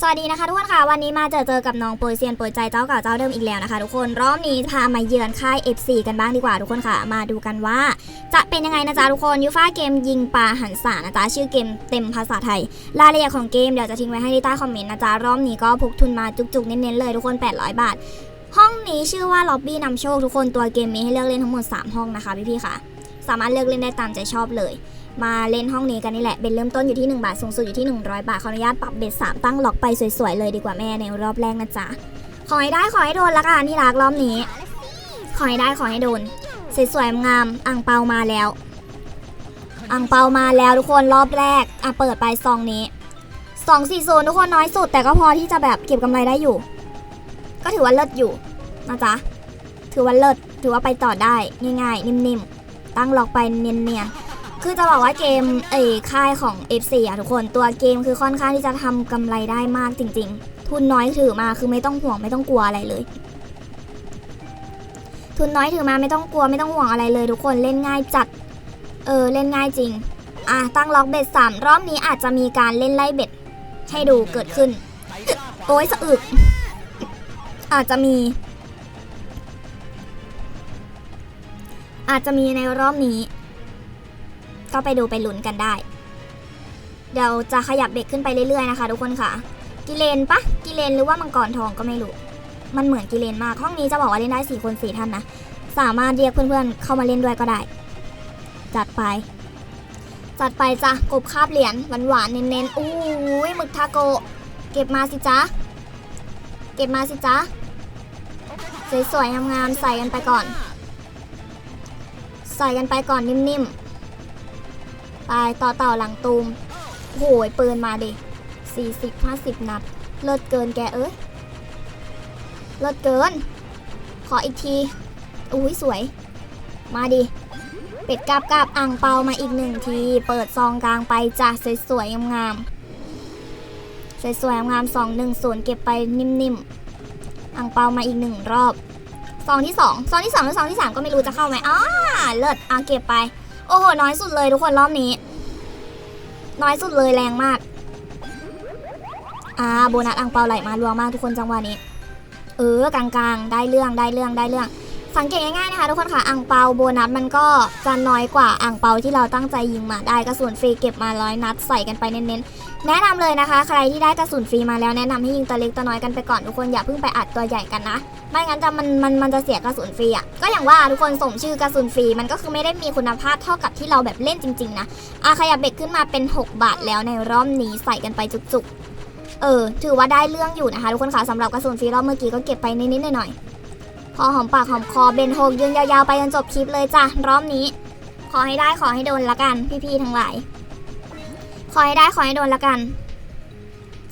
สวัสดีนะคะทุกคนค่ะ วันนี้มาเจอเจอกับน้องโปรยเซียนโปรยใจเจ้าเก่าเจ้าเดิมอีกแล้วนะคะทุกคนรอบนี้พามาเยือนค่าย F4 กันบ้างดีกว่าทุกคนค่ะ มาดูกันว่า จะเป็นยังไงนะจ๊ะทุกคนยูฟ่าเกมยิงปลาหันษานะจ๊ะชื่อเกมเต็มภาษาไทยรายละเอียดของเกมเดี๋ยวจะทิ้งไว้ให้ที่ใต้คอมเมนต์นะจ๊ะรอบนี้ก็พกทุนมาจุกๆเน้นๆเลยทุกคน 800 บาท ห้องนี้ชื่อว่าล็อบบี้นำโชคทุกคนตัวเกมมีให้เลือกเล่นทั้งหมด 3 ห้องนะคะพี่ๆค่ะ สามารถเลือกเล่นได้ตามใจชอบเลย มาเล่นห้องนี้กันนี่แหละเป็นเริ่มต้นอยู่ที่ 1 บาทสูงสุดอยู่ที่ 100 บาทขออนุญาตปรับเบ็ด3ตั้งล็อกไปสวยๆเลยดีกว่าแม่ในรอบแรกนะจ๊ะขอให้ได้ขอให้โดนละกันที่รักรอบนี้ ขอให้ได้ขอให้โดนสวยๆงามอ่างเปามาแล้วอ่างเปามาแล้วทุกคนรอบแรกอะเปิดไปซองนี้สองสี่ศูนย์ทุกคนน้อยสุด แต่ก็พอที่จะแบบเก็บกำไรได้อยู่ ก็ถือว่าเลิศอยู่นะจ๊ะถือว่าเลิศถือว่าไปต่อได้ง่ายๆนิ่มๆตั้งล็อกไปเนียนๆ คือจะบอกว่าเกมเอ้ยค่ายของ F4 อะทุกคนตัวเกมคือค่อนข้างที่จะทำกำไรได้มากจริง ๆ ทุนน้อยถือมาคือไม่ต้องห่วงไม่ต้องกลัวอะไรเลย ทุนน้อยถือมาไม่ต้องกลัวไม่ต้องห่วงอะไรเลย ทุกคนเล่นง่ายจัด เออเล่นง่ายจริง อะตั้งล็อกเบ็ดสามรอบนี้อาจจะมีการเล่นไล่เบ็ดให้ดูเกิดขึ้น โอ้ยสะอึก อาจจะมี อาจจะมีในรอบนี้ ก็ไปดูไปลุ้นกันได้ เดี๋ยวจะขยับเบ็ดขึ้นไปเรื่อยๆนะคะทุกคนค่ะ กิเลนปะกิเลนหรือว่ามังกรทองก็ไม่รู้ มันเหมือนกิเลนมาก ห้องนี้จะบอกว่าเล่นได้สี่คนสี่ท่านนะ สามารถเรียกเพื่อนๆเข้ามาเล่นด้วยก็ได้ จัดไป จัดไปจ้ะ กบคาบเหรียญหวานๆเน้นๆ อู้ยหมึกทาโก เก็บมาสิจ๊ะ เก็บมาสิจ๊ะ สวยๆงามๆใส่กันไปก่อน ใส่กันไปก่อนนิ่มๆ ไปต่อเต่าหลังตูมโหยปืนมาดิ40 50นัด เลิศเกินแกเอ้ย เลิศเกิน ขออีกที อุ้ยสวย มาดิ เป็ดกาบกาบอ่างเปามาอีกหนึ่งที เปิดซองกลางไปจ้ะสวยๆงามๆสวยๆงามสองหนึ่งศูนย์เก็บไปนิ่มๆอ่างเปามาอีกหนึ่งรอบซองที่สองซองที่สองหรือซองที่สามก็ไม่รู้จะเข้าไหมอ้าเลิศอะเก็บไป โอ้โห น้อยสุดเลยทุกคนรอบนี้ น้อยสุดเลยแรงมาก อ่าโบนัสอังเปาไหลมารัวมากทุกคนจังหวะนี้ เออกลางๆ ได้เรื่องได้เรื่องได้เรื่อง สังเกตง่ายๆนะคะทุกคนค่ะอ่างเปาโบนัสมันก็จะน้อยกว่าอ่างเปาที่เราตั้งใจยิงมาได้กระสุนฟรีเก็บมาร้อยนัดใส่กันไปเน้นๆ แนะนำเลยนะคะ ใครที่ได้กระสุนฟรีมาแล้วแนะนำให้ยิงตัวเล็กตัวน้อยกันไปก่อนทุกคนอย่าเพิ่งไปอัดตัวใหญ่กันนะไม่งั้นจะมันมันมันจะเสียกระสุนฟรีอะก็อย่างว่าทุกคนสมชื่อกระสุนฟรีมันก็คือไม่ได้มีคุณภาพเท่ากับที่เราแบบเล่นจริงๆนะอาขยับเบ็ดขึ้นมาเป็น 6 บาทแล้วในรอบนี้ใส่กันไปจุกๆเออ ถือว่าได้เรื่องอยู่นะคะทุกคนค่ะสำหรับกระสุนฟรีรอบเมื่อกี้ก็เก็บไปนิดๆหน่อยๆ พอหอมปากหอมคอเบนโฮกยืนยาวๆไปจนจบคลิปเลยจ้ะรอบนี้ ขอให้ได้ขอให้โดนละกันพี่ๆทั้งหลาย ขอให้ได้ขอให้โดนละกัน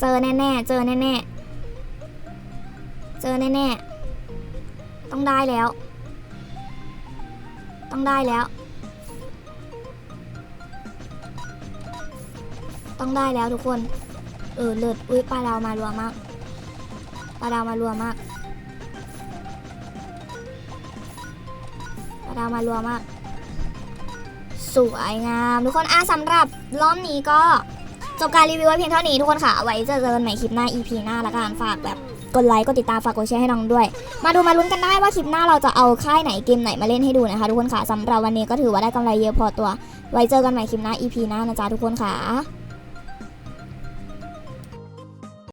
เจอแน่ๆเจอแน่ๆเจอแน่ๆต้องได้แล้ว ต้องได้แล้ว ต้องได้แล้วทุกคน เออเลิศอุ้ยปลาดาวมารัวมากปลาดาวมารัวมาก ดาวมารัวมาก สวยงาม ทุกคนอะสำหรับรอบนี้ก็จบการรีวิวไว้เพียงเท่านี้ทุกคนค่ะ ไว้เจอกันใหม่คลิปหน้า EP หน้าละกันฝากแบบกดไลค์กดติดตามฝากกดแชร์ให้น้องด้วย มาดูมาลุ้นกันได้ว่าคลิปหน้าเราจะเอาค่ายไหนเกมไหนมาเล่นให้ดูนะคะทุกคนค่ะสำหรับวันนี้ก็ถือว่าได้กำไรเยอะพอตัว ไว้เจอกันใหม่คลิปหน้า EP หน้านะจ๊ะทุกคนค่ะ